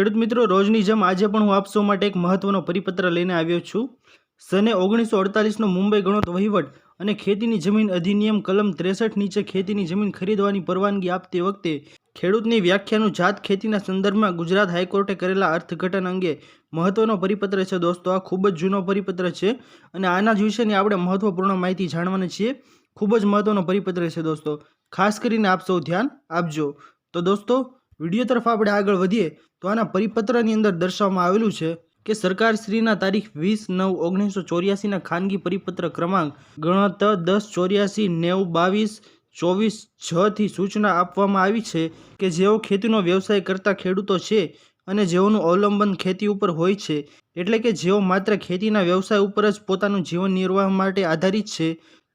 ખેડૂત મિત્રો, રોજની જેમ આજે પણ હું આપસો માટે એક મહત્વનો પરિપત્ર લઈને આવ્યો છું. સને ઓગણીસો અડતાલીસનો મુંબઈ ગણોત વહીવટ અને ખેતીની જમીન અધિનિયમ કલમ ત્રેસઠ નીચે ખેતીની જમીન ખરીદવાની પરવાનગી આપતી વખતે ખેડૂતની વ્યાખ્યાનું જાત ખેતીના સંદર્ભમાં ગુજરાત હાઈકોર્ટે કરેલા અર્થઘટન અંગે મહત્વનો પરિપત્ર છે દોસ્તો. આ ખૂબ જ જૂનો પરિપત્ર છે અને આના જ વિશેની આપણે મહત્વપૂર્ણ માહિતી જાણવાની છીએ. ખૂબ જ મહત્વનો પરિપત્ર છે દોસ્તો. ખાસ કરીને આપ સૌ ધ્યાન આપજો. તો દોસ્તો વીડિયો તરફ આપણે આગળ વધીએ, તો આના પરિપત્રની અંદર દર્શાવવામાં આવેલું છે કે સરકારશ્રીના તારીખ વીસ નવ ઓગણીસો ચોર્યાસીના ખાનગી પરિપત્ર ક્રમાંક ગણત દસ ચોર્યાસી નેવું બાવીસ ચોવીસ છથી સૂચના આપવામાં આવી છે કે જેઓ ખેતીનો વ્યવસાય કરતા ખેડૂતો છે અને જેઓનું અવલંબન ખેતી ઉપર હોય છે, એટલે કે જેઓ માત્ર ખેતીના વ્યવસાય ઉપર જ પોતાનું જીવન નિર્વાહ માટે આધારિત છે,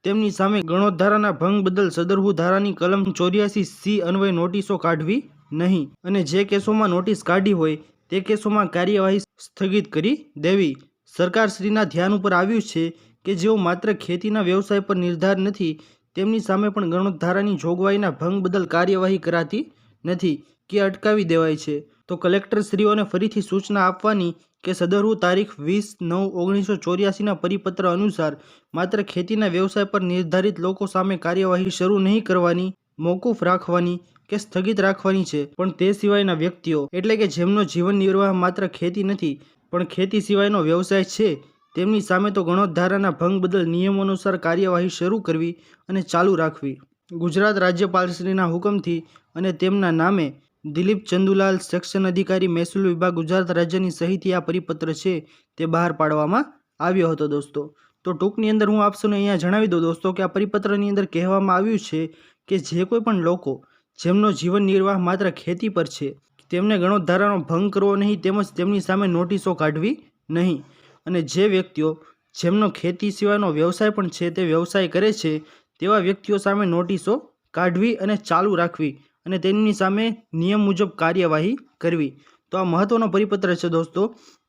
તેમની સામે ગણોત ધારાના ભંગ બદલ સદરહુ ધારાની કલમ ચોર્યાસી સી અન્વય નોટિસો કાઢવી નહીં. અને જે કેસોમાં નોટિસ કાઢી હોય, તે કેસોમાં કાર્યવાહી સ્થગિત કરી દેવી. સરકારશ્રીના ધ્યાન ઉપર આવ્યું છે કે જેઓ માત્ર ખેતીના વ્યવસાય પર નિર્ધાર નથી, તેમની સામે પણ ગણોદ્ધારાની જોગવાઈના ભંગ બદલ કાર્યવાહી કરાતી નથી કે અટકાવી દેવાય છે. તો કલેક્ટરશ્રીઓને ફરીથી સૂચના આપવાની કે સદરહુ તારીખ વીસ નવ ઓગણીસો ચોર્યાસીના પરિપત્ર અનુસાર માત્ર ખેતીના વ્યવસાય પર નિર્ધારિત લોકો સામે કાર્યવાહી શરૂ નહીં કરવાની મોકૂફ રાખવાની કે સ્થગિત રાખવાની છે. પણ તે સિવાયના વ્યક્તિઓ, એટલે કે જેમનો જીવન નિર્વાહ માત્ર ખેતી નથી, પણ ખેતી સિવાયનો વ્યવસાય છે, તેમની સામે તો ગણોદ્ધારાના ભંગ બદલ નિયમો અનુસાર કાર્યવાહી શરૂ કરવી અને ચાલુ રાખવી. ગુજરાત રાજ્યપાલશ્રીના હુકમથી અને તેમના નામે દિલીપ ચંદુલાલ સેક્શન અધિકારી મહેસૂલ વિભાગ ગુજરાત રાજ્યની સહીથી આ પરિપત્ર છે તે બહાર પાડવામાં આવ્યો હતો દોસ્તો. તો ટૂંકની અંદર હું આપ સૌને અહીંયા જણાવી દઉં દોસ્તો કે આ પરિપત્રની અંદર કહેવામાં આવ્યું છે કે જે કોઈ પણ લોકો જેમનો જીવન નિર્વાહ માત્ર ખેતી પર છે, તેમને ગણોદ્ધારાનો ભંગ કરવો નહીં તેમજ તેમની સામે નોટિસો કાઢવી નહીં. અને જે વ્યક્તિઓ જેમનો ખેતી સિવાયનો વ્યવસાય પણ છે તે વ્યવસાય કરે છે, તેવા વ્યક્તિઓ સામે નોટિસો કાઢવી અને ચાલુ રાખવી અને તેમની સામે નિયમ મુજબ કાર્યવાહી કરવી. તો આ મહત્ત્વનો પરિપત્ર છે દોસ્તો.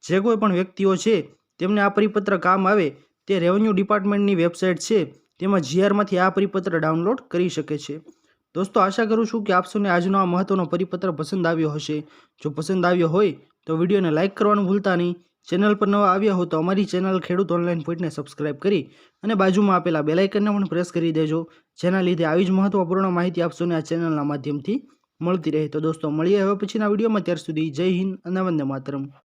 જે કોઈ પણ વ્યક્તિઓ છે, તેમને આ પરિપત્ર કામ આવે તે રેવન્યુ ડિપાર્ટમેન્ટની વેબસાઇટ છે. તેમાં જીઆરમાંથી આ પરિપત્ર ડાઉનલોડ કરી શકે છે. દોસ્તો, આશા કરું છું કે આપ સૌને આજનો આ મહત્વનો પરિપત્ર પસંદ આવ્યો હશે. જો પસંદ આવ્યો હોય, તો વિડીયોને લાઇક કરવાનું ભૂલતા નહીં. ચેનલ પર નવા આવ્યા હો, તો અમારી ચેનલ ખેડૂત ઓનલાઈન પોઈન્ટને સબસ્ક્રાઇબ કરી અને બાજુમાં આપેલા બેલાઇકનને પણ પ્રેસ કરી દેજો. જેના લીધે આવી જ મહત્વપૂર્ણ માહિતી આપ આ ચેનલના માધ્યમથી મળતી રહે. તો દોસ્તો, મળીએ હવે પછીના વિડીયોમાં. ત્યાર સુધી જય હિન્દ અને વંદે માતરમ.